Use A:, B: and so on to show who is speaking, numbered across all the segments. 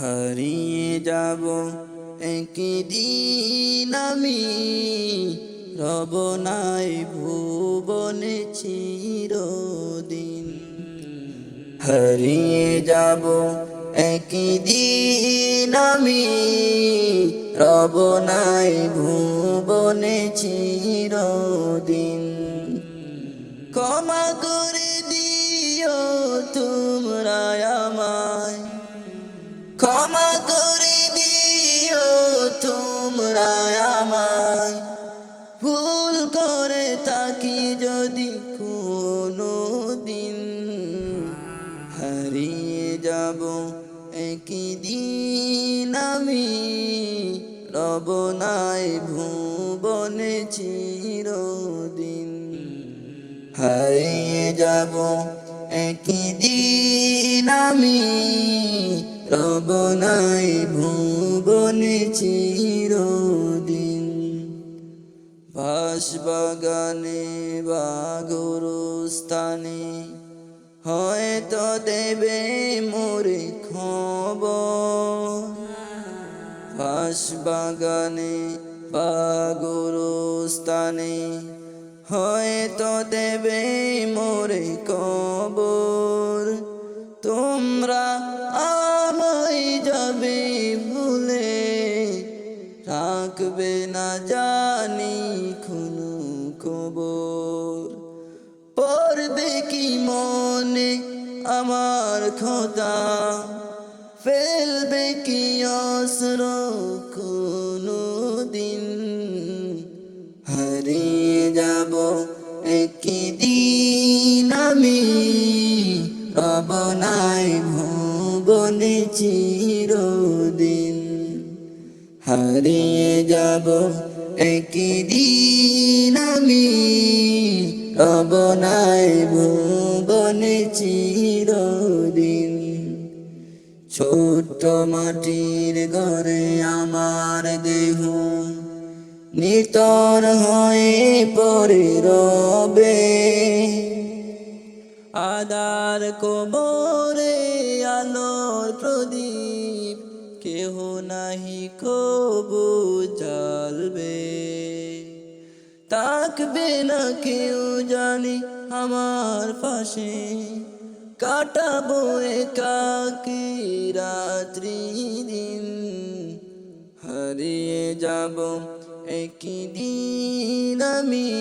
A: হারিয়ে যাব একদিন আমি। রব নাই ভুবনে চিরদিন। হারিয়ে যাব একদিন আমি। রব নাই ভুবনে চিরদিন। ক্ষমা করে দিও তোমরা আমায়। ক্ষমা করে দিও ভুল করে থাকি যদি কোনো দিন হারিয়ে যাব একদিন আমি। রব নাই ভুবনে চিরদিন। হারিয়ে যাব একদিন আমি। রব নাই ভুবনে চিরদিন। বাগানে বা গুরুস্থানে হয়তো দেবে মোরে খবর। বাস বাগানে বা গুরুস্থানে হয়তো দেবে মোরে কবর তোমরা রাখবে না জানি খুনু কবর। পড়বে কি মনে আমার খোদা? ফেলবে কি অস্র কোনো দিন? হারিয়ে যাব একদিন আমি। রব নাই ভুবনে চিরদিন। হারিয়ে যাব একদিন আমি রব নাই ভুবনে চিরদিন। ছোট্ট মাটির ঘরে আমার দেহ, নিতর হয়ে পড়ে রবে। আদার কোমরে কেহ নাহি কবু জ্বালবে। তাকবে না কেউ জানি আমার পাশে। কাটাবো একাকি রাত্রি দিন। হারিয়ে যাব একদিন আমি।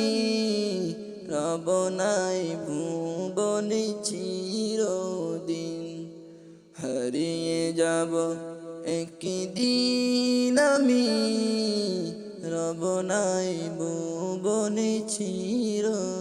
A: রব নাই ভুবনে চিরদিন। হারিয়ে যাব একদিন আমি রব নাই বনেছি চিরদিন